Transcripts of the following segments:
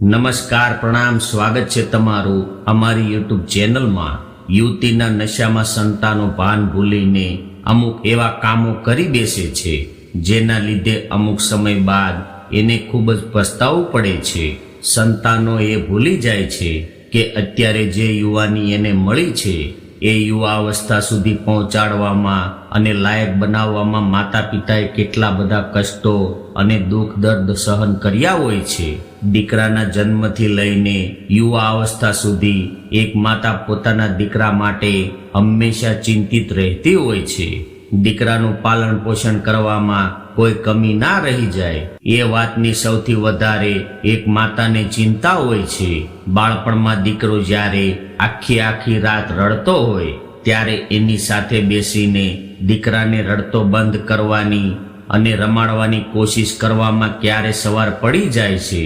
નમસ્કાર, પ્રણામ, સ્વાગત છે તમારું અમારી યુટ્યુબ ચેનલમાં. યુવતીના નશામાં સંતાનો ભાન ભૂલીને અમુક એવા કામો કરી બેસે છે, જેના લીધે અમુક સમય બાદ એને ખૂબ જ પસ્તાવો પડે છે. સંતાનો એ ભૂલી જાય છે કે અત્યારે જે યુવાની એને મળી છે, એ યુવા અવસ્થા સુધી પહોંચાડવામાં અને લાયક બનાવવામાં માતા પિતાએ કેટલા બધા કષ્ટો અને દુઃખ દર્દ સહન કર્યા હોય છે. દીકરાના જન્મથી લઈને યુવા અવસ્થા સુધી એક માતા પોતાના દીકરા માટે હંમેશા ચિંતિત રહેતી હોય છે. દીકરાનું પાલન પોષણ કરવામાં કોઈ કમી ના રહી જાય. એ વાતની સૌથી વધારે એક માતાને ચિંતા હોય છે. બાળપણમાં દીકરો જ્યારે આખી આખી રાત રડતો હોય, ત્યારે એની સાથે બેસીને દીકરાને રડતો બંધ કરવાની અને રમાડવાની કોશિશ કરવામાં ક્યારે સવાર પડી જાય છે,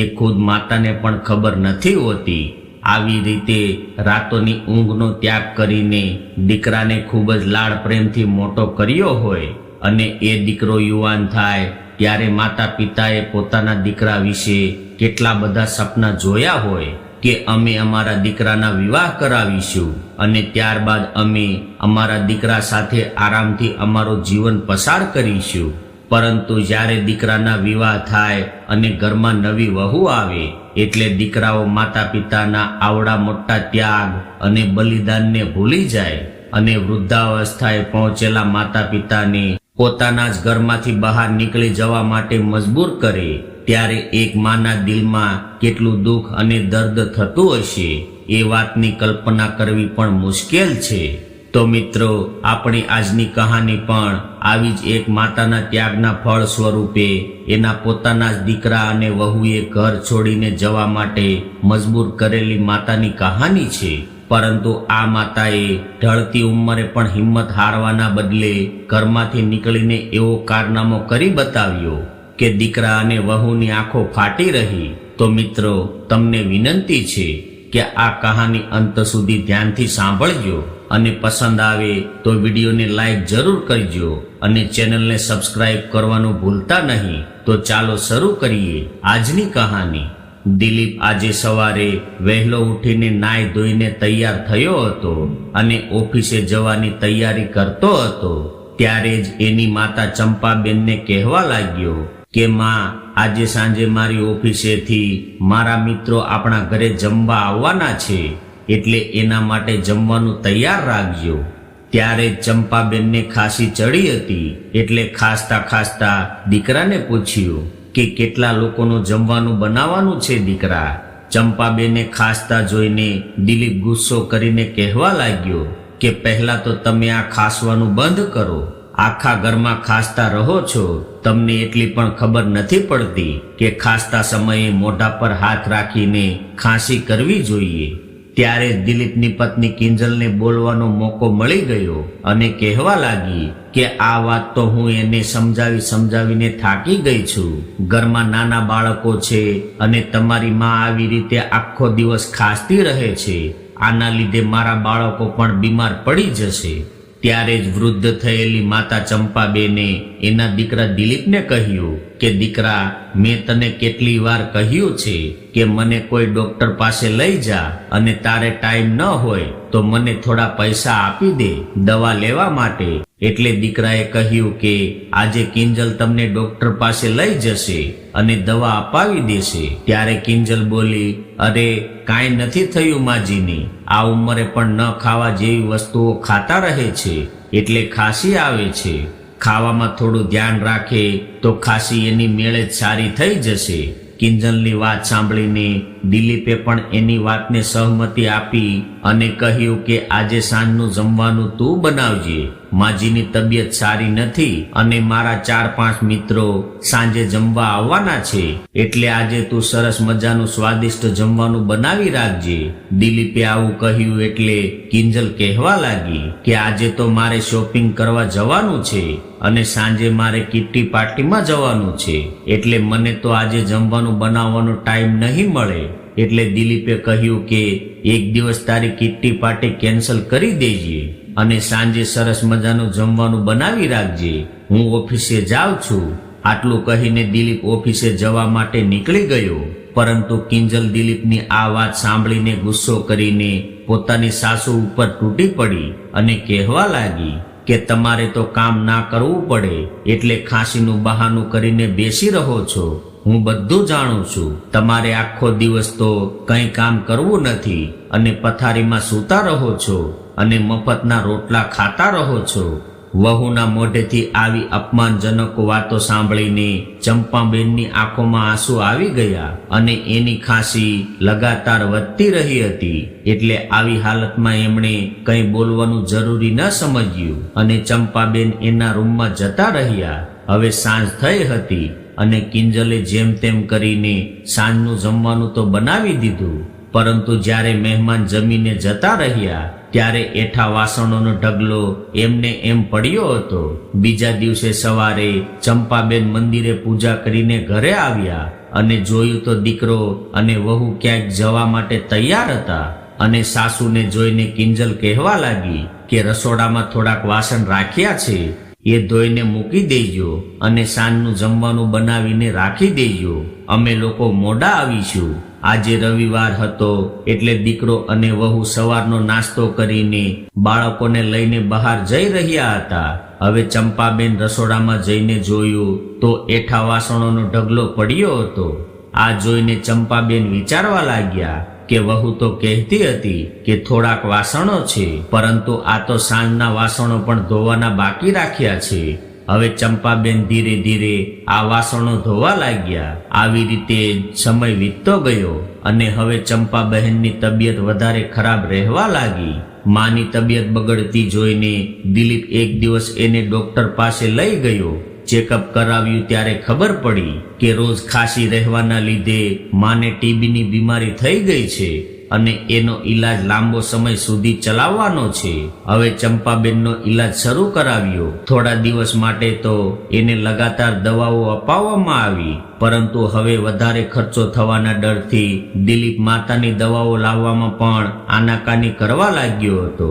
એ ખુદ માતાને પણ ખબર નથી હોતી. આવી રીતે રાતોની ઊંઘનો ત્યાગ કરીને દીકરાને ખૂબ જ લાડ પ્રેમથી મોટો કર્યો હોય અને એ દીકરો યુવાન થાય, ત્યારે માતા પિતાએ પોતાના દીકરા વિશે કેટલા બધા સપના જોયા હોય કે અમે અમારા દીકરાના વિવાહ કરાવીશું. અને ત્યારબાદ અમે અમારા દીકરા સાથે આરામથી અમારું જીવન પસાર કરીશું. પરંતુ જ્યારે દીકરાના વિવાહ થાય અને ઘરમાં નવી વહુ આવે, એટલે દીકરાઓ માતા પિતાના આવડા મોટા ત્યાગ અને બલિદાનને ભૂલી જાય અને વૃદ્ધાવસ્થાએ પહોંચેલા માતા પિતાને પોતાના જ ઘરમાંથી બહાર નીકળી જવા માટે મજબૂર કરે. ત્યારે એક માના દિલમાં કેટલું દુઃખ અને દર્દ થતું હશે એ વાતની કલ્પના કરવી પણ મુશ્કેલ છે. તો મિત્રો, આપણી આજની કહાની પણ આવી જ એક માતાના ત્યાગના ફળ સ્વરૂપે એના પોતાના જ દીકરા અને વહુએ ઘર છોડીને જવા માટે મજબૂર કરેલી માતાની કહાની છે. પરંતુ આ માતાએ ઢળતી ઉંમરે પણ હિંમત હારવાના બદલે ઘરમાંથી નીકળીને એવો કારનામો કરી બતાવ્યો. કે દીકરા અને વહુની આંખો ફાટી રહી, તો મિત્રો, તમને વિનંતી છે કે આ કહાની અંત સુધી ધ્યાનથી સાંભળજો અને પસંદ આવે તો વિડીયોને લાઈક જરૂર કરજો અને ચેનલને સબસ્ક્રાઇબ કરવાનું ભૂલતા નહીં. તો ચાલો શરૂ કરીએ આજની કહાની. દિલીપ આજે સવારે વહેલો ઉઠીને નાઈ ધોઈને તૈયાર થયો હતો અને ઓફિસે જવાની તૈયારી કરતો હતો. ત્યારે જ એની માતા ચંપાબેનને કહેવા લાગ્યો કે માં, આજે સાંજે મારી ઓફિસેથી મારા મિત્રો આપણા ઘરે જમવા આવવાના છે, એટલે એના માટે જમવાનું તૈયાર રાખજો. ત્યારે ચંપાબેનને ખાંસી ચડી હતી, એટલે ખાસતા ખાસતા દીકરાને પૂછ્યું કે કેટલા લોકોનું જમવાનું બનાવવાનું છે દીકરા? ચંપાબેને ખાસતા જોઈને દિલીપ ગુસ્સો કરીને કહેવા લાગ્યો કે પહેલાં તો તમે આ ખાસવાનું બંધ કરો. આખા ઘરમાં ખાસતા રહો છો? તમને એટલી પણ ખબર નથી પડતી કે ખાસતા સમયે મોઢા પર હાથ રાખીને ખાંસી કરવી જોઈએ. ત્યારે જ દિલીપની પત્ની કિંજલને બોલવાનો મોકો મળી ગયો અને કહેવા લાગી કે આ વાત તો હું એને સમજાવી સમજાવીને થાકી ગઈ છું. ઘરમાં નાના બાળકો છે અને તમારી માં આવી રીતે આખો દિવસ ખાસતી રહે છે. આના લીધે મારા બાળકો પણ બીમાર પડી જશે. ત્યારે જ વૃદ્ધ થયેલી માતા ચંપાબેને એના દીકરા દિલીપને કહ્યું કે, દીકરા, મેં તને કેટલી વાર કહ્યું છે કે મને કોઈ ડોક્ટર પાસે લઈ જા અને તારે ટાઈમ ન હોય તો મને થોડા પૈસા આપી દે દવા લેવા માટે. એટલે દીકરાએ કહ્યું કે, આજે કિંજલ તમને ડોક્ટર પાસે લઈ જશે. અને દવા અપાવી દેશે. ત્યારે કિંજલ બોલી, અરે, કાંઈ નથી થયું માજીની. આ ઉંમરે પણ ન ખાવા જેવી વસ્તુઓ ખાતા રહે છે. એટલે ખાંસી આવે છે. ખાવામાં થોડું ધ્યાન રાખે, તો ખાંસી એની મેળે જ સારી થઈ જશે. કિંજલની વાત સાંભળીને દિલીપે પણ એની વાતને સહમતિ આપી અને કહ્યું કે, આજે સાંજનું જમવાનું તું બનાવજે. માજીની તબિયત સારી નથી અને મારા ચાર પાંચ મિત્રો સાંજે જમવા આવવાના છે. એટલે આજે તું સરસ મજાનું સ્વાદિષ્ટ જમવાનું બનાવી રાખજે. દિલીપે આવું કહ્યું એટલે કિંજલ કહેવા લાગી કે આજે તો મારે શોપિંગ કરવા જવાનું છે અને સાંજે મારે કિટ્ટી પાર્ટીમાં જવાનું છે. એટલે મને તો આજે જમવાનું બનાવવાનો ટાઈમ નહીં મળે. એટલે દિલીપે કહ્યું કે એક દિવસ તારી કિટ્ટી પાર્ટી કેન્સલ કરી દેજે. અને સાંજે સરસ મજાનું જમવાનું બનાવી રાખજે. હું ઓફિસે જાઉં છું. આટલું કહીને દિલીપ ઓફિસે જવા માટે નીકળી ગયો. પરંતુ કિંજલ દિલીપની આ વાત સાંભળીને ગુસ્સો કરીને પોતાની સાસુ ઉપર તૂટી પડી અને કહેવા લાગી કે તમારે તો કામ ના કરવું પડે, એટલે ખાંસીનું બહાનું કરીને બેસી રહો છો. હું બધું જાણું છું. તમારે આખો દિવસ તો કંઈ કામ કરવું નથી અને પથારીમાં સૂતા રહો છો અને મફતના રોટલા ખાતા રહો છો. વહુના મોઢેથી આવી અપમાનજનક વાતો સાંભળીને ચંપાબેનની આંખોમાં આંસુ આવી ગયા અને એની ખાંસી લગાતાર વધતી રહી હતી. એટલે આવી હાલતમાં એમણે કંઈ બોલવાનું જરૂરી ન સમજ્યું અને ચંપાબેન એના રૂમમાં જતા રહ્યા. હવે સાંજ થઈ હતી અને કિંજલે જેમ તેમ કરીને સાંજનું જમવાનું તો બનાવી દીધું. પરંતુ જ્યારે મહેમાન જમીને જતા રહ્યા, ત્યારે એઠા વાસણોનો ઢગલો એમને એમ પડ્યો હતો. બીજા દિવસે સવારે ચંપાબેન મંદિરે પૂજા કરીને ઘરે આવ્યા અને જોયું તો દીકરો અને વહુ ક્યાંક જવા માટે તૈયાર હતા અને સાસુને જોઈને કિંજલ કહેવા લાગી કે રસોડામાં થોડાક વાસણ રાખ્યા છે. એ ધોઈને મૂકી દેજો અને સાંજનું જમવાનું બનાવીને રાખી દેજો. અમે લોકો મોડા આવીશું. આજે રવિવાર હતો એટલે દીકરો અને વહુ સવારનો નાસ્તો કરીને બાળકોને લઈને બહાર જઈ રહ્યા હતા. હવે ચંપાબેન રસોડામાં જઈને જોયું તો એઠા વાસણોનો ઢગલો પડ્યો હતો. આ જોઈને ચંપાબેન વિચારવા લાગ્યા કે વહુ તો કહેતી હતી કે થોડાક વાસણો છે, પરંતુ આ તો સાંજના વાસણો પણ ધોવાના બાકી રાખ્યા છે. હવે ચંપાબેન ધીરે ધીરે આ વાસણો ધોવા લાગ્યા. આવી રીતે સમય વીતતો ગયો અને હવે ચંપાબહેનની તબિયત વધારે ખરાબ રહેવા લાગી. માની તબિયત બગડતી જોઈને દિલીપ એક દિવસ એને ડોક્ટર પાસે લઈ ગયો. ચેકઅપ કરાવ્યું ત્યારે ખબર પડી કે રોજ ખાંસી રહેવાના લીધે માને ટીબીની બીમારી થઈ ગઈ છે અને એનો ઈલાજ લાંબો સમય સુધી ચલાવવાનો છે. હવે ચંપાબેનનો ઈલાજ શરૂ કરાવ્યો. થોડા દિવસ માટે તો એને લગાતાર દવાઓ અપાવવામાં આવી, પરંતુ હવે વધારે ખર્ચો થવાના ડરથી દિલીપ માતાની દવાઓ લાવવામાં પણ આનાકાની કરવા લાગ્યો હતો.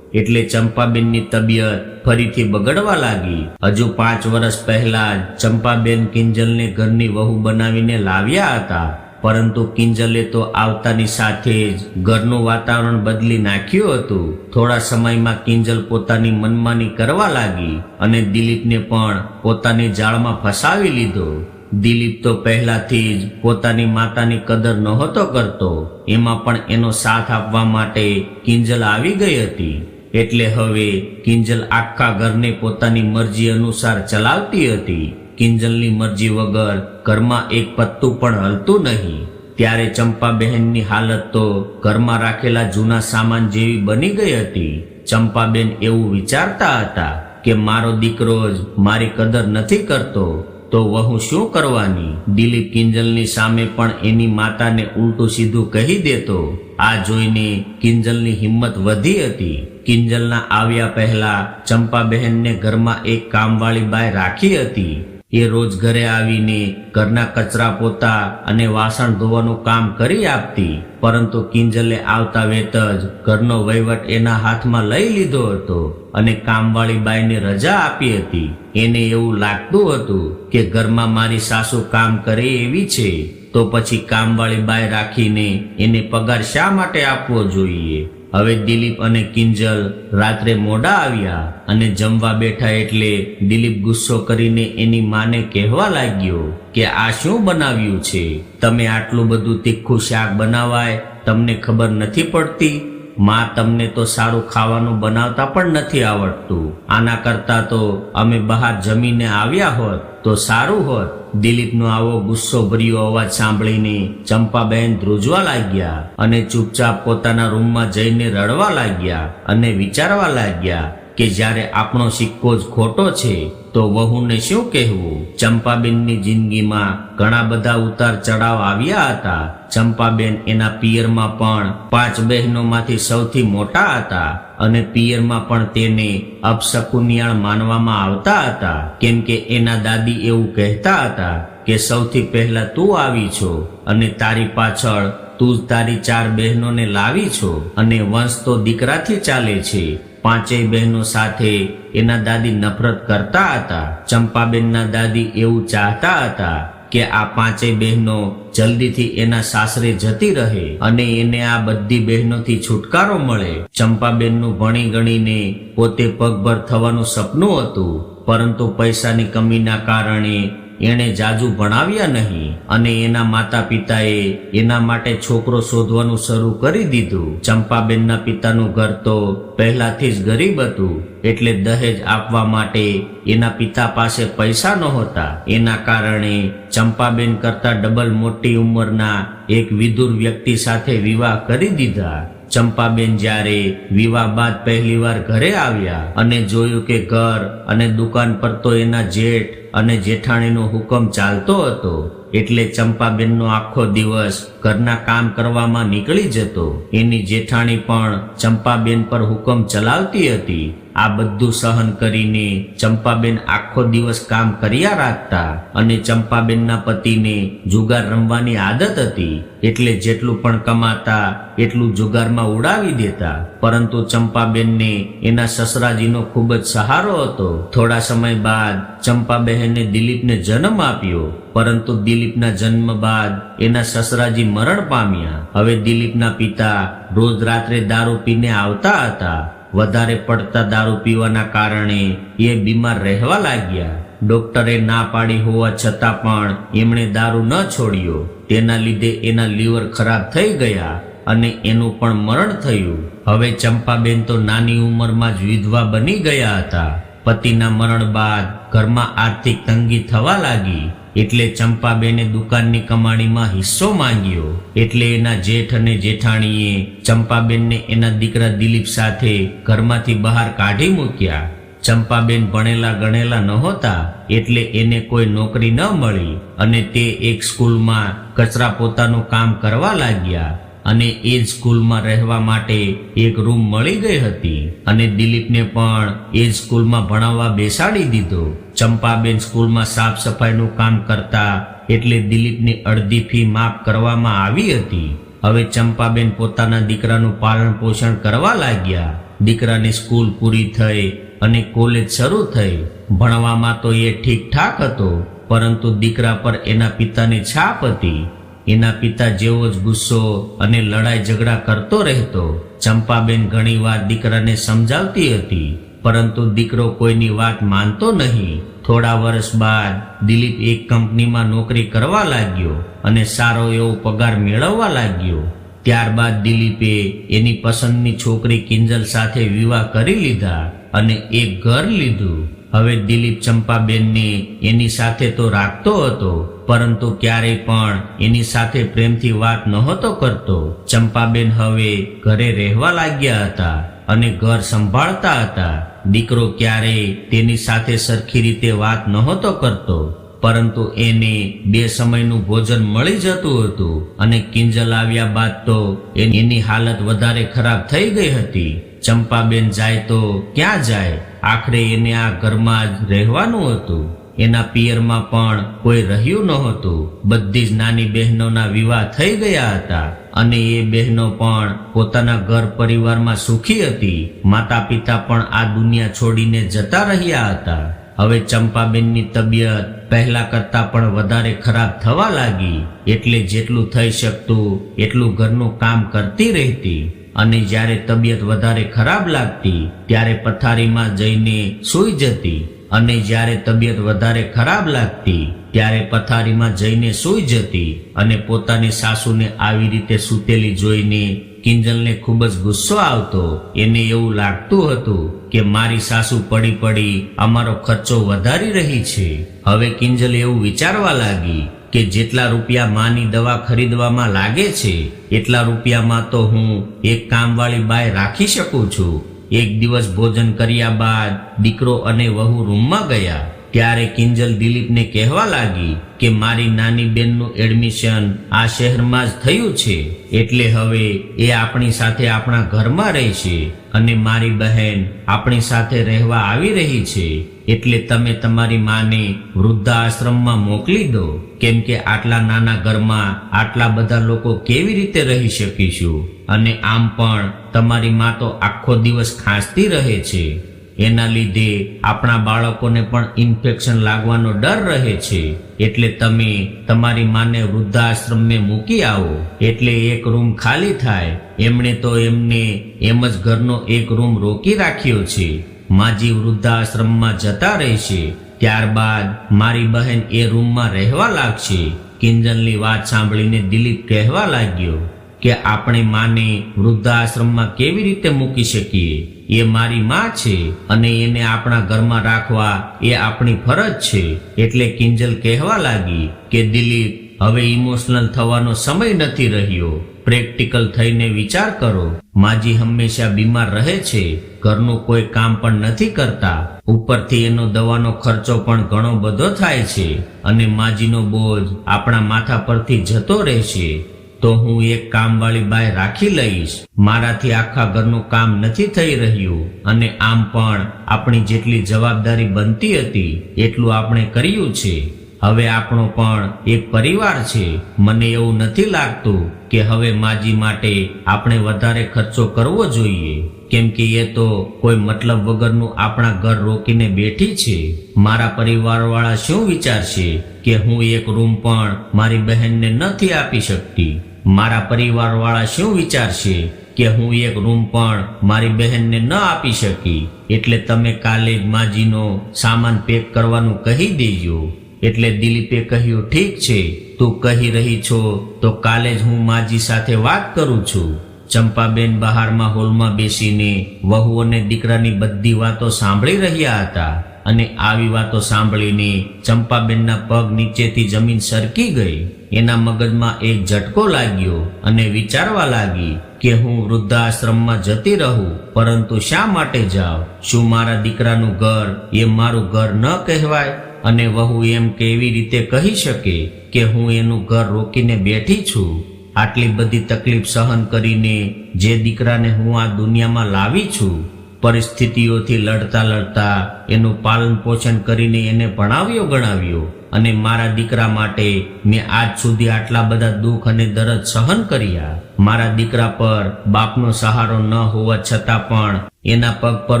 એટલે ચંપાબેનની તબિયત ફરીથી બગડવા લાગી. હજુ પાંચ વર્ષ પહેલા ચંપાબેન કિંજલને ઘરની વહુ બનાવીને લાવ્યા હતા. પરંતુ કિંજલે તો આવતાની સાથે જ ઘરનું વાતાવરણ બદલી નાખ્યું હતું. થોડા સમયમાં કિંજલ પોતાની મનમાની કરવા લાગી અને દિલીપને પણ પોતાની જાળમાં ફસાવી લીધો. દિલીપ તો પહેલાથી જ પોતાની માતાની કદર નહોતો કરતો. એમાં પણ એનો સાથ આપવા માટે કિંજલ આવી ગઈ હતી. એટલે હવે કિંજલ આખા ઘરને પોતાની મરજી અનુસાર ચલાવતી હતી. કિંજલની મરજી વગર ઘરમાં એક પત્તું પણ હલતું નહીં. ત્યારે ચંપાબહેનની હાલત તો ઘરમાં રાખેલા જૂના સામાન જેવી બની ગઈ હતી. ચંપાબેન એવું વિચારતા હતા કે મારો દીકરો જ મારી કદર નથી કરતો. તો વહુ શું કરવાની? દિલીપ કિંજલની સામે પણ એની માતાને ઉલટું સીધું કહી દેતો. આ જોઈને કિંજલની હિંમત વધી હતી. કિંજલના આવ્યા પહેલા ચંપાબહેનને ઘરમાં એક કામવાળી બાય રાખી હતી. એ રોજ ઘરે આવીને ઘરના કચરા પોતા અને વાસણ ધોવાનું કામ કરી આપતી. પરંતુ કિંજલે આવતા વેત જ ઘરનો વહીવટ એના હાથમાં લઈ લીધો હતો. અને કામવાળી બાઈને રજા આપી હતી. એને એવું લાગતું હતું કે ઘરમાં મારી સાસુ કામ કરે એવી છે. તો પછી કામવાળી બાઈ રાખીને એને પગાર શા માટે આપવો જોઈએ? હવે દિલીપ અને કિંજલ રાત્રે મોડા આવ્યા અને જમવા બેઠા એટલે દિલીપ ગુસ્સો કરીને એની માને કહેવા લાગ્યો કે આ શું બનાવ્યું છે? તમે આટલું બધું તીખું શાક બનાવાય, તમને ખબર નથી પડતી? માં તમને તો સારું ખાવાનું બનાવતા પણ નથી આવડતું. આના કરતા તો અમે બહાર જમીને આવ્યા હોત તો સારું હોત. દિલીપનો આવો ગુસ્સો ભર્યો અવાજ સાંભળીને ચંપાબહેન ધ્રુજવા લાગ્યા અને ચૂપચાપ પોતાના રૂમમાં જઈને રડવા લાગ્યા અને વિચારવા લાગ્યા કે જ્યારે આપણો સિક્કો જ ખોટો છે, તો વહુને શું કહેવું? ચંપાબેનની જિંદગીમાં ઘણા બધા ઉતાર ચડાવ આવ્યા હતા. ચંપાબેન એના પિયરમાં પણ પાંચ બહેનોમાંથી સૌથી મોટા હતા અને પિયરમાં પણ તેને અપશકુનિયાળ માનવામાં આવતા હતા. કેમ કે એના દાદી એવું કહેતા હતા કે, સૌથી પહેલા તું આવી છો અને તારી પાછળ તું તારી ચાર બહેનોને લાવી છો અને વંશ તો દીકરાથી ચાલે છે. પાંચેય બહેનો સાથે એના દાદી નફરત કરતા હતા. ચંપાબેનના દાદી એવું ચાહતા હતા કે આ પાંચેય બહેનો જલ્દીથી એના સાસરે જતી રહે અને એને આ બધી બહેનોથી છુટકારો મળે. ચંપાબેનનું ભણી ગણીને પોતે પગભર થવાનું સપનું હતું, પરંતુ પૈસાની કમીના કારણે એણે જાજુ ભણાવ્યા નહીં અને એના માતા પિતાએ એના માટે છોકરો શોધવાનું શરૂ કરી દીધું. ચંપાબેનના પિતાનું ઘર તો પહેલાથી જ ગરીબ હતું, એટલે દહેજ આપવા માટે એના પિતા પાસે પૈસા નહોતા. એના કારણે ચંપાબેન કરતા ડબલ મોટી ઉંમરના એક વિદુર વ્યક્તિ સાથે વિવાહ કરી દીધા. ચંપાબેન જ્યારે વિવાહ બાદ પહેલીવાર ઘરે આવ્યા અને જોયું કે ઘર અને દુકાન પર તો એના જેઠ અને જેઠાણીનો હુકમ ચાલતો હતો, એટલે ચંપાબેનનો આખો દિવસ ઘરના કામ કરવામાં નીકળી જતો. એની જેઠાણી પણ ચંપાબેન પર હુકમ ચલાવતી હતી. આ બધું સહન કરીને ચંપાબેન આખો દિવસ કામ કર્યા રાખતા અને ચંપાબેનના પતિને જુગાર રમવાની આદત હતી. એટલે જેટલું પણ કમાતા, એટલું જુગારમાં ઉડાવી દેતા. પરંતુ ચંપાબેનને એના સસરાજીનો ખૂબ જ સહારો હતો. થોડા સમય બાદ ચંપાબહેને દિલીપને જન્મ આપ્યો. પરંતુ દિલીપના જન્મ બાદ એના સસરાજી મરણ પામ્યા. હવે દિલીપના પિતા રોજ રાત્રે દારૂ પીને આવતા હતા. વધારે પડતા દારૂ પીવાના કારણે એ બીમાર રહેવા લાગ્યા. ડોક્ટરે ના પાડી હોવા છતાં પણ એમણે દારૂ ન છોડ્યો. તેના લીધે એના લીવર ખરાબ થઈ ગયા અને એનું પણ મરણ થયું. હવે ચંપાબેન તો નાની ઉંમરમાં જ વિધવા બની ગયા હતા. પતિના મરણ બાદ ઘરમાં આર્થિક તંગી થવા લાગી. એટલે ચંપાબેને દુકાનની કમાણીમાં હિસ્સો માંગ્યો. એટલે એના જેઠ અને જેઠાણીએ ચંપાબેનને એના દીકરા દિલીપ સાથે ઘરમાંથી બહાર કાઢી મૂક્યા. ચંપાબેન ભણેલા ગણેલા નહોતા, એટલે એને કોઈ નોકરી ન મળી અને તે એક સ્કૂલમાં કચરા પોતાનું કામ કરવા લાગ્યા. અને એ જ સ્કૂલમાં રહેવા માટે એક રૂમ મળી ગઈ હતી. અને દિલીપને પણ એ જ સ્કૂલમાં ભણાવવા બેસાડી દીધો. ચંપાબેન સ્કૂલમાં સાફ સફાઈનું કામ કરતા એટલે દિલીપની અડધી ફી માફ કરવામાં આવી હતી. હવે ચંપાબેન પોતાના દીકરાનું પાલન પોષણ કરવા લાગ્યા. દીકરાની સ્કૂલ પૂરી થઈ અને કોલેજ શરૂ થઈ. ભણવામાં તો એ ઠીકઠાક હતો, પરંતુ દીકરા પર એના પિતાની છાપ હતી. એના પિતા જેવો જ ગુસ્સો અને લડાઈ ઝઘડા કરતો રહેતો. ચંપાબેન ઘણીવાર દીકરાને સમજાવતી હતી, પરંતુ દીકરો કોઈની વાત માનતો નહીં. થોડા વર્ષ બાદ દિલીપ એક કંપનીમાં નોકરી કરવા લાગ્યો અને સારો એવો પગાર મેળવવા લાગ્યો. ત્યારબાદ દિલીપે એની પસંદની છોકરી કિંજલ સાથે વિવાહ કરી લીધા અને એક ઘર લીધું. હવે દિલીપ ચંપાબેનને એની સાથે તો રાખતો હતો પરંતુ ક્યારેય પણ એની સાથે પ્રેમથી વાત નહોતો કરતો. ચંપાબેન હવે ઘરે રહેવા લાગ્યા હતા અને ઘર સંભાળતા હતા. દીકરો ક્યારેય તેની સાથે સરખી રીતે વાત નહોતો કરતો, પરંતુ એને બે સમયનું ભોજન મળી જતું હતું અને કિંજલ આવ્યા બાદ તો એની હાલત વધારે ખરાબ થઈ ગઈ હતી. ચંપાબેન જાય તો ક્યાં જાય? આખરે એને આ ઘરમાં જ રહેવાનું હતું. એના પિયરમાં પણ કોઈ રહ્યું નહોતું. બધી જ નાની બહેનોના વિવાહ થઈ ગયા હતા અને એ બહેનો પણ પોતાના ઘર પરિવારમાં સુખી હતી. માતા પિતા પણ આ દુનિયા છોડીને જતા રહ્યા હતા. હવે ચંપાબેનની તબિયત પહેલા કરતા પણ વધારે ખરાબ થવા લાગી. એટલે જેટલું થઈ શકતું, એટલું ઘરનું કામ કરતી રહેતી. અને જ્યારે તબિયત વધારે ખરાબ લાગતી, ત્યારે પથારીમાં જઈને સૂઈ જતી. અને જ્યારે તબિયત વધારે ખરાબ લાગતી, ત્યારે પથારીમાં જઈને સૂઈ જતી અને પોતાની સાસુને આવી રીતે સૂતેલી જોઈને કિંજલને ખૂબ જ ગુસ્સો આવતો. એને એવું લાગતું હતું કે મારી સાસુ પડી પડી અમારો ખર્ચો વધારી રહી છે. હવે કિંજલ એવું વિચારવા લાગી કે જેટલા રૂપિયા માની દવા ખરીદવામાં લાગે છે, એટલા રૂપિયામાં તો હું એક કામવાળી બાય રાખી શકું છું. એક દિવસ ભોજન કર્યા બાદ દીકરો અને વહુ રૂમમાં ગયા. ત્યારે કિંજલ દિલીપને કહેવા લાગી કે મારી નાની બેનનું એડમિશન આ શહેરમાં જ થયું છે. એટલે હવે એ આપણી સાથે આપણા ઘરમાં રહેશે અને મારી બહેન આપણી સાથે રહેવા આવી રહી છે. એટલે તમે તમારી માને વૃદ્ધાશ્રમમાં મોકલી દો. કેમ કે આટલા નાના ઘરમાં આટલા બધા લોકો કેવી રીતે રહી શકીશું? અને આમ પણ તમારી મા તો આખો દિવસ ખાંસતી રહે છે. એના લીધે આપણા બાળકોને પણ ઇન્ફેક્શન લાગવાનો ડર રહે છે. એટલે તમે તમારી માને વૃદ્ધાશ્રમને મૂકી આવો. એટલે એક રૂમ ખાલી થાય. એમણે તો એમને એમ જ ઘરનો એક રૂમ રોકી રાખ્યો છે. માજી વૃદ્ધાશ્રમમાં જતા રહેશે. ત્યારબાદ મારી બહેન એ રૂમમાં રહેવા લાગશે. કિંજલની વાત સાંભળીને દિલીપ કહેવા લાગ્યો કે આપણે માને વૃદ્ધાશ્રમમાં કેવી રીતે મૂકી શકીએ? એ મારી માં છે અને એને આપણા ઘરમાં રાખવા એ આપણી ફરજ છે. એટલે કિંજલ કહેવા લાગી કે દિલીપ, હવે ઇમોશનલ થવાનો સમય નથી રહ્યો. પ્રેક્ટિકલ થઈને વિચાર કરો. માજી હંમેશા બીમાર રહે છે. ઘરનું કોઈ કામ પણ નથી કરતા, ઉપરથી એનો દવાનો ખર્ચો પણ ઘણો બધો થાય છે અને માજીનો બોજ આપણા માથા પરથી જતો રહેશે. તો હું એક કામવાળી બાય રાખી લઈશ. મારાથી આખા ઘરનું કામ નથી થઈ રહ્યું અને આમ પણ આપણી જેટલી જવાબદારી બનતી હતી, એટલું આપણે કર્યું છે. હવે આપણો પણ એક પરિવાર છે. મને એવું નથી લાગતું કે હવે માજી માટે આપણે વધારે ખર્ચો કરવો જોઈએ. કેમ કે એ તો કોઈ મતલબ વગરનું આપણા ઘર રોકીને બેઠી છે? મારા પરિવારવાળા શું વિચારશે કે હું એક રૂમ પણ મારી બહેનને નથી આપી શકતી? મારા પરિવારવાળા શું વિચારશે કે હું એક રૂમ પણ મારી બહેનને ન આપી શકી? એટલે તમે કાલે જ માજીનો સામાન પેક કરવાનું કહી દેજો. એટલે દિલીપે કહ્યું, ઠીક છે, તું કહી રહી છો, તો કાલે જ હું માજી સાથે વાત કરું છું. ચંપાબેન બહારમાં હોલમાં બેસીને વહુ અને દીકરાની બધી વાતો સાંભળી રહ્યા હતા અને આવી વાતો સાંભળીને ચંપાબેનના પગ નીચેથી જમીન સરકી ગઈ. એના મગજમાં એક ઝટકો લાગ્યો અને વિચારવા લાગી કે હું વૃદ્ધાશ્રમમાં જતી રહું, પરંતુ શા માટે જાઉં? શું મારા દીકરાનું ઘર એ મારું ઘર ન કહેવાય? અને વહુ એમ કેવી રીતે કહી શકે કે હું એનું ઘર રોકીને બેઠી છું? આટલી બધી તકલીફ સહન કરીને જે દીકરાને હું આ દુનિયામાં લાવી છું, પરિસ્થિતિઓથી લડતા લડતા એનું પાલન પોષણ કરીને એને ભણાવ્યો ગણાવ્યો અને મારા દીકરા માટે મેં આજ સુધી આટલા બધા દુઃખ અને દરદ સહન કર્યા. મારા દીકરા પર બાપનો સહારો ન હોવા છતાં પણ એના પગ પર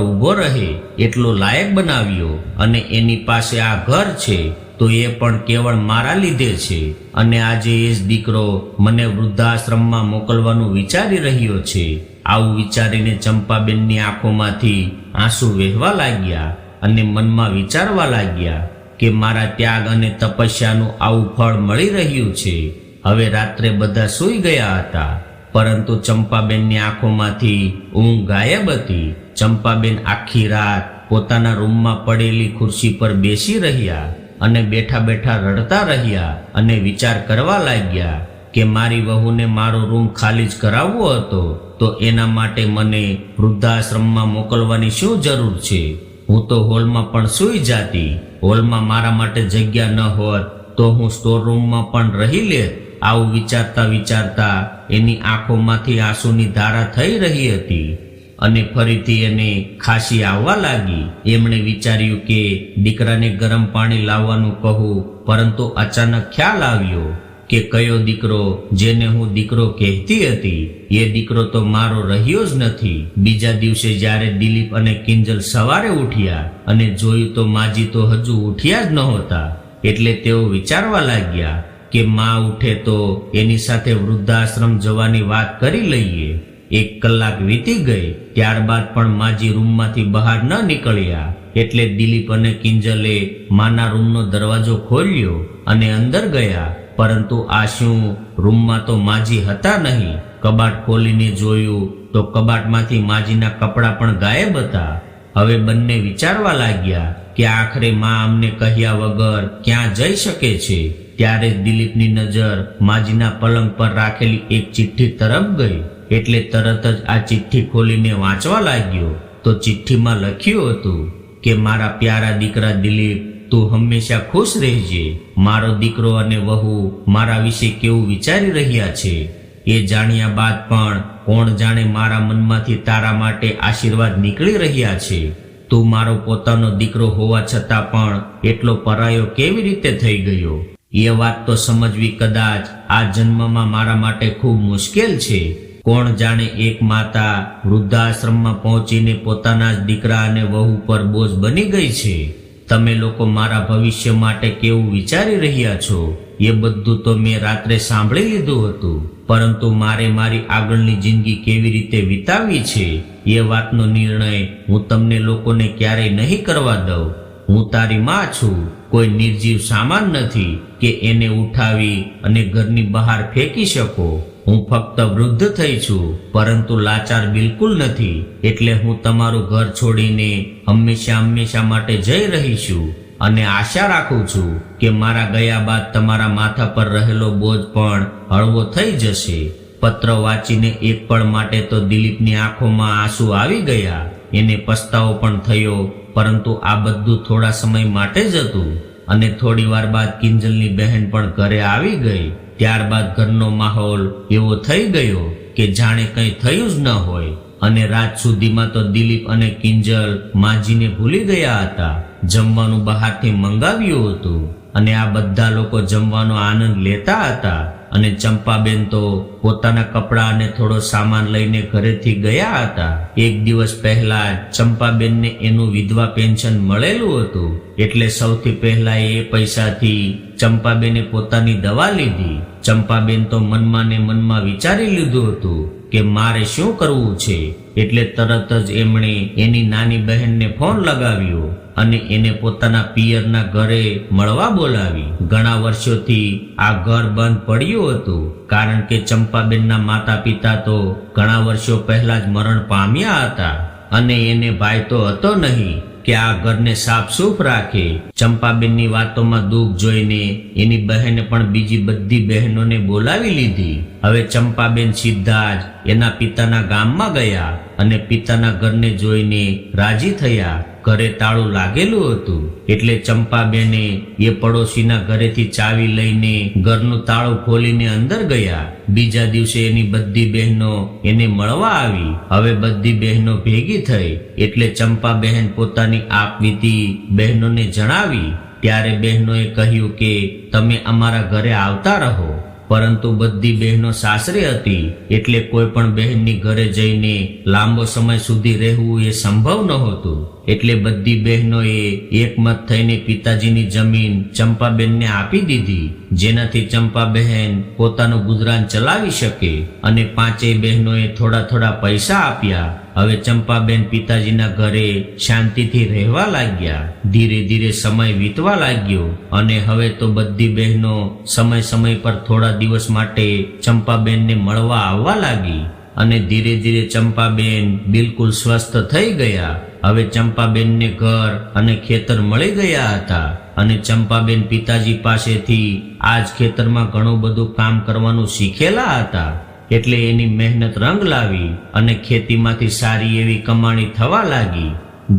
ઊભો રહે એટલો લાયક બનાવ્યો અને એની પાસે આ ઘર છે. તો એ પણ કેવળ મારા લીધે છે. અને આજે એ જ દીકરો મને વૃદ્ધાશ્રમમાં મોકલવાનું વિચારી રહ્યો છે. આવું વિચારીને ચંપાબેનની આંખોમાંથી આંસુ વહેવા લાગ્યા અને મનમાં વિચારવા લાગ્યા કે મારા ત્યાગ અને તપસ્યાનું આવું ફળ મળી રહ્યું છે. હવે રાત્રે બધા સૂઈ ગયા હતા. પરંતુ ચંપાબેનની આંખોમાંથી ઊંઘ ગાયબ હતી. ચંપાબેન આખી રાત પોતાના રૂમમાં પડેલી ખુરશી પર બેસી રહ્યા. અને બેઠા બેઠા રડતા રહ્યા અને વિચાર કરવા લાગ્યા કે મારી વહુને મારો રૂમ ખાલી જ કરાવવો હતો, તો એના માટે મને વૃદ્ધાશ્રમમાં મોકલવાની શું જરૂર છે? હું તો હોલમાં પણ સૂઈ જાતી. હોલમાં મારા માટે જગ્યા ન હોત, તો હું સ્ટોર રૂમમાં પણ રહી લેત. આવું વિચારતા વિચારતા એની આંખોમાંથી આંસુની ધારા થઈ રહી હતી. અને ફરીથી એને ખાંસી આવવા લાગી. એમણે વિચાર્યું કે, દીકરાને ગરમ પાણી લાવવાનું કહું, પરંતુ અચાનક ખ્યાલ આવ્યો કે કયો દીકરો, જેને હું દીકરો કહેતી હતી, એ દીકરો તો મારો રહ્યો જ નથી. બીજા દિવસે જ્યારે દિલીપ અને કિંજલ સવારે ઉઠ્યા અને જોયું તો માજી તો હજુ ઉઠ્યા જ નહોતા, એટલે તેઓ વિચારવા લાગ્યા કે, માં ઉઠે તો એની સાથે વૃદ્ધાશ્રમ જવાની વાત કરી લઈએ. એક કલાક વીતી ગઈ, ત્યારબાદ પણ માજી રૂમમાંથી બહાર ન નીકળ્યા. એટલે દિલીપ અને કિંજલે માના રૂમનો દરવાજો ખોલ્યો અને અંદર ગયા. પરંતુ આ રૂમમાં તો માજી હતા નહીં. કબાટ ખોલીને જોયું તો કબાટમાંથી માજીના કપડાં પણ ગાયબ હતા. હવે બંને વિચારવા લાગ્યા કે આખરે માં અમને કહ્યા વગર ક્યાં જઈ શકે છે? ત્યારે દિલીપની નજર માજીના પલંગ પર રાખેલી એક ચિઠ્ઠી તરફ ગઈ. એટલે તરત જ આ ચિઠ્ઠી ખોલીને વાંચવા લાગ્યો. તો ચિઠ્ઠીમાં લખ્યું હતું કે, મારા પ્યારા દીકરા દિલીપ, તું હંમેશા ખુશ રહેજે. મારો દીકરો અને વહુ મારા વિશે કેવું વિચારી રહ્યા છે? એ જાણ્યા બાદ પણ કોણ જાણે મારા મનમાંથી તારા માટે આશીર્વાદ નીકળી રહ્યા છે? તું મારો પોતાનો દીકરો હોવા છતાં પણ એટલો પરાયો કેવી રીતે થઈ ગયો? એ વાત તો સમજવી કદાચ આ જન્મમાં મારા માટે ખૂબ મુશ્કેલ છે. કોણ જાણે એક માતા વૃદ્ધાશ્રમમાં પહોંચીને પોતાના જ દીકરા અને વહુ પર બોજ બની ગઈ છે? તમે લોકો મારા ભવિષ્ય માટે કેવું વિચારી રહ્યા છો? એ બધું તો મેં રાત્રે સાંભળી લીધું હતું. પરંતુ મારે મારી આગળની જિંદગી કેવી રીતે વિતાવવી છે? એ વાતનો નિર્ણય હું તમને લોકોને ક્યારેય નહીં કરવા દઉં. હું તારી માં છું. કોઈ નિર્જીવ સામાન નથી કે એને ઉઠાવી અને ઘરની બહાર ફેંકી શકો. હું ફક્ત વૃદ્ધ થઈ છું, પરંતુ લાચાર બિલકુલ નથી. એટલે હું તમારું ઘર છોડીને હંમેશા હંમેશા માટે જઈ રહી છું અને આશા રાખું છું કે મારા ગયા બાદ તમારા માથા પર રહેલો બોજ પણ હળવો થઈ જશે. પત્ર વાંચીને એક પળ માટે તો દિલીપની આંખોમાં આંસુ આવી ગયા. એને પસ્તાવો પણ થયો, પરંતુ આ બધું થોડા સમય માટે જ હતું. અને થોડી વાર બાદ કિંજલની બહેન પણ ઘરે આવી ગઈ. ત્યારબાદ ઘરનો માહોલ એવો થઈ ગયો કે જાણે કંઈ થયું જ ન હોય. અને રાત સુધીમાં તો દિલીપ અને કિંજલ માજીને ભૂલી ગયા હતા. જમવાનું બહારથી મંગાવ્યું હતું. અને આ બધા લોકો જમવાનો આનંદ લેતા હતા. અને ચંપાબેન તો પોતાના કપડાં અને થોડો સામાન લઈને ઘરેથી ગયા હતા. એક દિવસ પહેલા ચંપાબેનને એનું વિધવા પેન્શન મળેલું હતું. એટલે સૌથી પહેલા એ પૈસાથી ચંપાબેને પોતાની દવા લીધી. ચંપાબેન તો મનમાં ને મનમાં વિચારી લીધું હતું કે મારે શું કરવું છે? એટલે તરત જ એમણે એની નાની બહેનને ફોન લગાવ્યો અને એને પોતાના પિયરના ઘરે મળવા બોલાવી. ઘણા વર્ષોથી આ ઘર બંધ પડ્યું હતું, કારણ કે ચંપાબેનના માતા પિતા તો ઘણા વર્ષો પહેલા જ મરણ પામ્યા હતા અને એને ભાઈ તો હતો નહીં. કે આ ઘરને સાફસૂફ રાખે. ચંપાબેનની વાતોમાં દુઃખ જોઈને એની બહેને પણ બીજી બધી બહેનોને બોલાવી લીધી. હવે ચંપાબેન સીધા જ એના પિતાના ગામમાં ગયા અને પિતાના ઘરને જોઈને રાજી થયા. ઘરે તાળું લાગેલું હતું. એટલે ચંપાબેને એ પડોશીના ઘરેથી ચાવી લઈને ઘરનું તાળું ખોલીને અંદર ગયા. બીજા દિવસે એની બધી બહેનો એને મળવા આવી. હવે બધી બહેનો ભેગી થઈ. એટલે ચંપા બહેન પોતાની આપવીતી બહેનોને જણાવી. ત્યારે બહેનોએ કહ્યું કે, તમે અમારા ઘરે આવતા રહો. પરંતુ બધી બહેનો સાસરે હતી, એટલે કોઈ પણ બહેનની ઘરે જઈને લાંબો સમય સુધી રહેવું એ સંભવ નહોતું. એટલે બધી બહેનોએ એકમત થઈને પિતાજીની જમીન ચંપાબેનને આપી દીધી, જેનાથી ચંપાબહેન પોતાનું ગુજરાન ચલાવી શકે અને પાંચેય બહેનોએ થોડા થોડા પૈસા આપ્યા. હવે ચંપાબેન પિતાજીના ઘરે શાંતિથી રહેવા લાગ્યા. ધીરે ધીરે સમય વીતવા લાગ્યો અને હવે તો બધી બહેનો સમય સમય પર થોડા દિવસ માટે ચંપાબેનને મળવા આવવા લાગી અને ધીરે ધીરે ચંપાબેન બિલકુલ સ્વસ્થ થઈ ગયા. હવે ચંપાબેનને ઘર અને ખેતર મળી ગયા હતા અને ચંપાબેન પિતાજી પાસેથી આજ ખેતરમાં ઘણું બધું કામ કરવાનું શીખેલા હતા. એટલે એની મહેનત રંગ લાવી અને ખેતીમાંથી સારી એવી કમાણી થવા લાગી.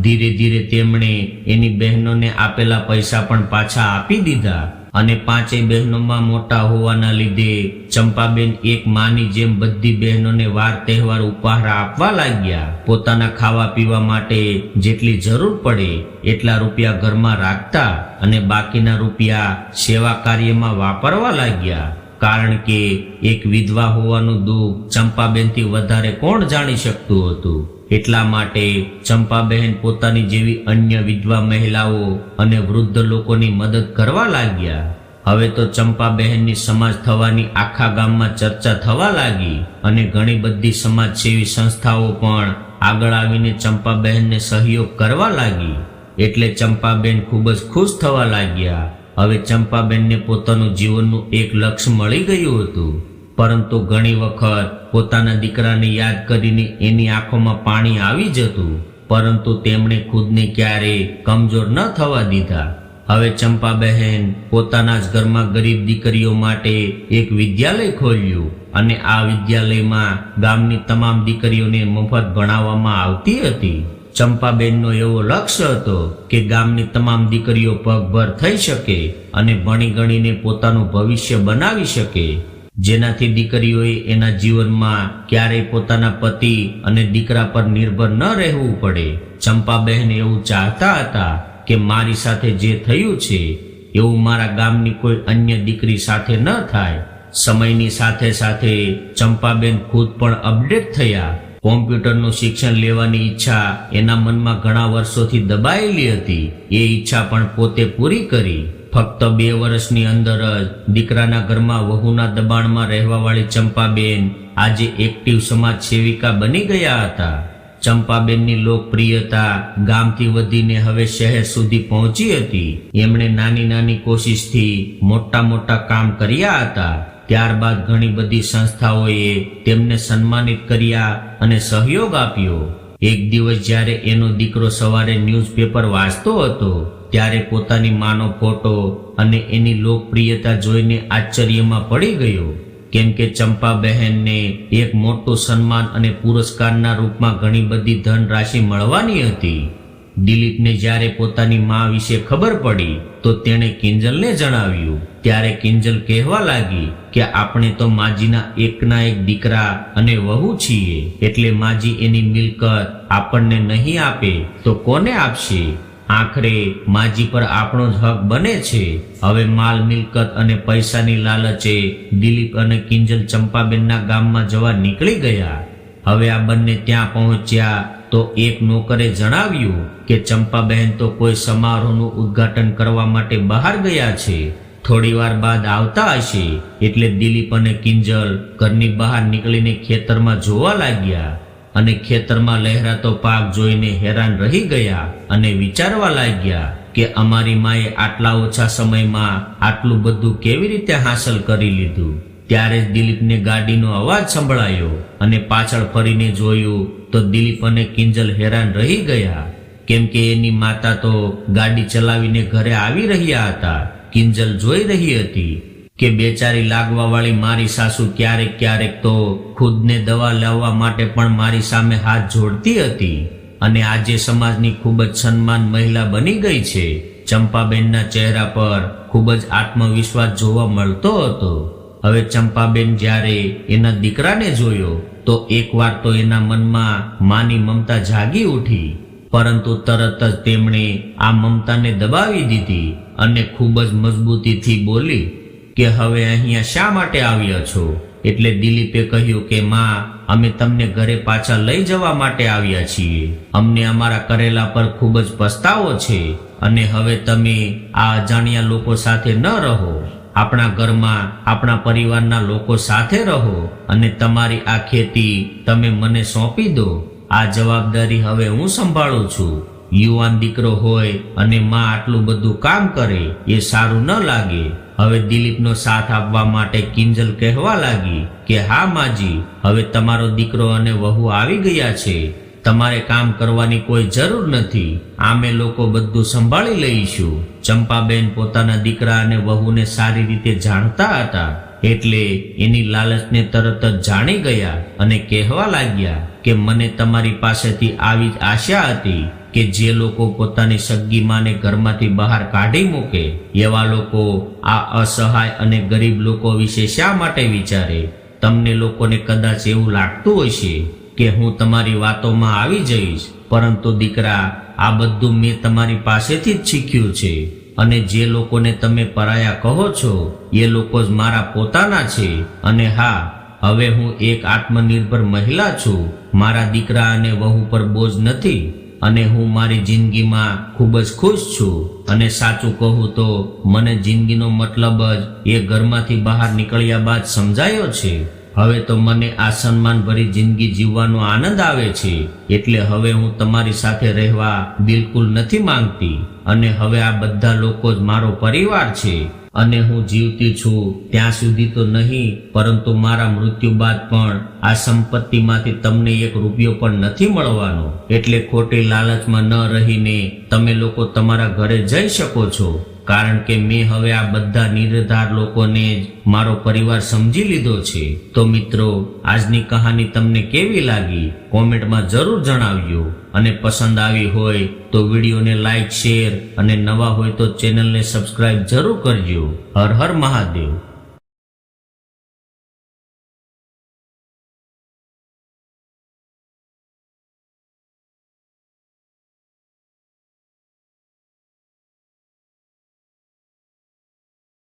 ધીરે ધીરે તેમણે એની બહેનોને આપેલા પૈસા પણ પાછા આપી દીધા અને પાંચેય બહેનોમાં મોટા હોવાના લીધે ચંપાબેન એક માની જેમ બધી બહેનોને વાર તહેવાર ઉપહાર આપવા લાગ્યા. પોતાના ખાવા પીવા માટે જેટલી જરૂર પડે એટલા રૂપિયા ઘરમાં રાખતા અને બાકીના રૂપિયા સેવા કાર્યમાં વાપરવા લાગ્યા. કારણ કે એક વિધવા હોવાનું દુઃખ ચંપાબેનથી વધારે કોણ જાણી શકતું હતું? એટલા માટે ચંપાબહેન પોતાની જેવી અન્ય વિધવા મહિલાઓ અને વૃદ્ધ લોકોની મદદ કરવા લાગ્યા. હવે તો ચંપાબહેનની સમાજ થવાની આખા ગામમાં ચર્ચા થવા લાગી અને ઘણી બધી સમાજસેવી સંસ્થાઓ પણ આગળ આવીને ચંપાબહેનને સહયોગ કરવા લાગી. એટલે ચંપાબેન ખૂબ જ ખુશ થવા લાગ્યા. હવે ચંપાબેનને પોતાનું જીવનનું એક લક્ષ્ય મળી ગયું હતું. પરંતુ ઘણી વખત પોતાના દીકરાને યાદ કરીને એની આંખોમાં પાણી આવી જતું. પરંતુ તેમણે ખુદને ક્યારે કમજોર ન થવા દીધા. હવે ચંપાબહેન પોતાના જ ઘરમાં ગરીબ દીકરીઓ માટે એક વિદ્યાલય ખોલ્યું અને આ વિદ્યાલયમાં ગામની તમામ દીકરીઓને મફત ભણાવવામાં આવતી હતી. ચંપાબેનનો એવો લક્ષ્ય હતો કે ગામની તમામ દીકરીઓ પગભર થઈ શકે અને ભણી ગણીને પોતાનું ભવિષ્ય બનાવી શકે. જેનાથી દીકરીઓએ એના જીવનમાં ક્યારેય પોતાના પતિ અને દીકરા પર નિર્ભર ન રહેવું પડે. ચંપાબહેન એવું ચાહતા હતા કે મારી સાથે જે થયું છે, એવું મારા ગામની કોઈ અન્ય દીકરી સાથે ન થાય. સમયની સાથે સાથે ચંપાબેન ખુદ પણ અપડેટ થયા. કોમ્પ્યુટરનું શિક્ષણ લેવાની ઈચ્છા એના મનમાં ઘણા વર્ષોથી દબાયેલી હતી. એ ઈચ્છા પણ પોતે પૂરી કરી. ફક્ત બે વર્ષની અંદર જ દીકરાના ઘરમાં વહુના દબાણમાં રહેવાવાળી ચંપાબેન આજે એક્ટિવ સમાજ સેવિકા બની ગયા હતા. ચંપાબેનની લોકપ્રિયતા ગામથી વધીને હવે શહેર સુધી પહોંચી હતી. એમણે નાની નાની કોશિશથી મોટા મોટા કામ કર્યા હતા. ત્યારબાદ ઘણી બધી સંસ્થાઓએ તેમને સન્માનિત કર્યા અને સહયોગ આપ્યો. એક દિવસ જ્યારે એનો દીકરો સવારે ન્યૂઝપેપર વાંચતો હતો, ત્યારે પોતાની માનો ફોટો અને એની લોકપ્રિયતા જોઈને આશ્ચર્યમાં પડી ગયો. કેમ કે ચંપાબહેનને એક મોટું સન્માન અને પુરસ્કારના રૂપમાં ઘણી બધી ધનરાશિ મળવાની હતી. દિલીપને જ્યારે પોતાની મા વિશે ખબર પડી, તો તેણે કિંજલને જણાવ્યું, ત્યારે કિંજલ કહેવા લાગી કે આપણે તો માજીના એકના એક દીકરા અને વહુ છીએ, એટલે માજી એની મિલકત આપણને નહીં આપે, તો કોને આપશે? આખરે માજી પર આપણો જ હક બને છે. હવે માલ, મિલકત અને પૈસાની લાલચે દિલીપ અને કિંજલ ચંપાબેનના ગામમાં જવા નીકળી ગયા. હવે આ બંને ત્યાં પહોંચ્યા તો એક નોકરે જણાવ્યું કે ચંપાબહેન તો કોઈ સમારોહનું ઉદ્ઘાટન કરવા માટે બહાર ગયા છે. થોડી વાર બાદ આવતા હશે એટલે દિલીપ અને કિંજલ ઘરની બહાર નીકળીને ખેતરમાં જોવા લાગ્યા અને ખેતરમાં લહેરાતો પાક જોઈને હેરાન રહી ગયા અને વિચારવા લાગ્યા કે અમારી માએ આટલા ઓછા સમયમાં આટલું બધું કેવી રીતે હાંસલ કરી લીધું. ત્યારે જ દિલીપને ગાડીનો અવાજ સંભળાયો અને પાછળ ફરીને જોયું તો દિલીપ અને કિંજલ હેરાન રહી ગયા. કેમ કે એની માતા તો ગાડી ચલાવીને ઘરે આવી રહ્યા હતા. કિંજલ જોઈ રહી હતી કે બેચારી લાગવા વાળી મારી સાસુ ક્યારેક ક્યારેક તો ખુદને દવા લાવવા માટે પણ મારી સામે હાથ જોડતી હતી. અને આજે સમાજની ખૂબ જ સન્માન મહિલા બની ગઈ છે. ચંપાબેનના ચહેરા પર ખૂબ જ આત્મવિશ્વાસ જોવા મળતો હતો. હવે ચંપાબેન જ્યારે એના દીકરાને જોયો, તો એકવાર તો એના મનમાં માની મમતા જાગી ઉઠી, પરંતુ તરત જ તેમણે આ મમતાને દબાવી દીધી અને ખૂબ જ મજબૂતીથી બોલી, કે હવે અહીંયા શા માટે આવ્યા છો? એટલે દિલીપે કહ્યું કે, માં, અમે તમને ઘરે પાછા લઈ જવા માટે આવ્યા છીએ. અમને અમારા કરેલા પર ખૂબ જ પસ્તાવો છે અને હવે તમે આ અજાણ્યા લોકો સાથે ન રહો. આપણા ઘરમાં આપણા પરિવારના લોકો સાથે રહો અને તમારી આ ખેતી તમે મને સોંપી દો. આ જવાબદારી હવે હું સંભાળું છું. યુવાન દીકરો હોય અને માં આટલું બધું કામ કરે એ સારું ન લાગે. હવે દિલીપનો સાથ આપવા માટે કિંજલ કહેવા લાગી કે, હા, માજી, હવે તમારો દીકરો અને વહુ આવી ગયા છે. તમારે કામ કરવાની કોઈ જરૂર નથી. આમે લોકો બધું સંભાળી લઈશું. ચંપાબેન પોતાના દીકરા અને વહુને સારી રીતે જાણતા હતા. એટલે એની લાલચને તરત જ જાણી ગયા અને કહેવા લાગ્યા કે મને તમારી પાસેથી આવી જ આશા હતી કે જે લોકો પોતાની સગી માને ઘરમાંથી બહાર કાઢી મૂકે, એવા લોકો આ અસહાય અને ગરીબ લોકો વિશે શા માટે વિચારે? તમને લોકોને કદાચ એવું લાગતું હશે? કે હું તમારી વાતોમાં આવી જઈશ. પરંતુ દીકરા, આ બધું મેં તમારી પાસેથી જ શીખ્યું છે. અને જે લોકોને તમે પરાયા કહો છો, એ લોકો જ મારા પોતાના છે. અને હા, હવે હું એક આત્મનિર્ભર મહિલા છું. મારા દીકરા અને વહુ પર બોજ નથી. અને હું મારી જિંદગીમાં ખૂબ જ ખુશ છું. અને સાચું કહું તો, મને જિંદગીનો મતલબ જ એ ઘરમાંથી બહાર નીકળ્યા બાદ સમજાયો છે. હવે તો મને આ સન્માનભરી જિંદગી જીવવાનો આનંદ આવે છે. એટલે હવે હું તમારી સાથે રહેવા બિલકુલ નથી માંગતી. અને હવે આ બધા લોકો જ મારો પરિવાર છે. અને હું જીવતી છું ત્યાં સુધી તો નહીં, પરંતુ મારા મૃત્યુ બાદ પણ આ સંપત્તિમાંથી તમને એક રૂપિયો પણ નથી મળવાનો. એટલે ખોટી લાલચમાં ન રહીને તમે લોકો તમારા ઘરે જઈ શકો છો. કારણ કે મેં હવે આ બધા નિર્ધાર લોકોને મારો પરિવાર સમજી લીધો છે. તો મિત્રો, આજની કહાની તમને કેવી લાગી? કોમેન્ટમાં જરૂર જણાવજો. અને પસંદ આવી હોય તો વિડીયોને લાઈક, શેર અને નવા હોય તો ચેનલને સબસ્ક્રાઈબ જરૂર કરજો. હર હર મહાદેવ.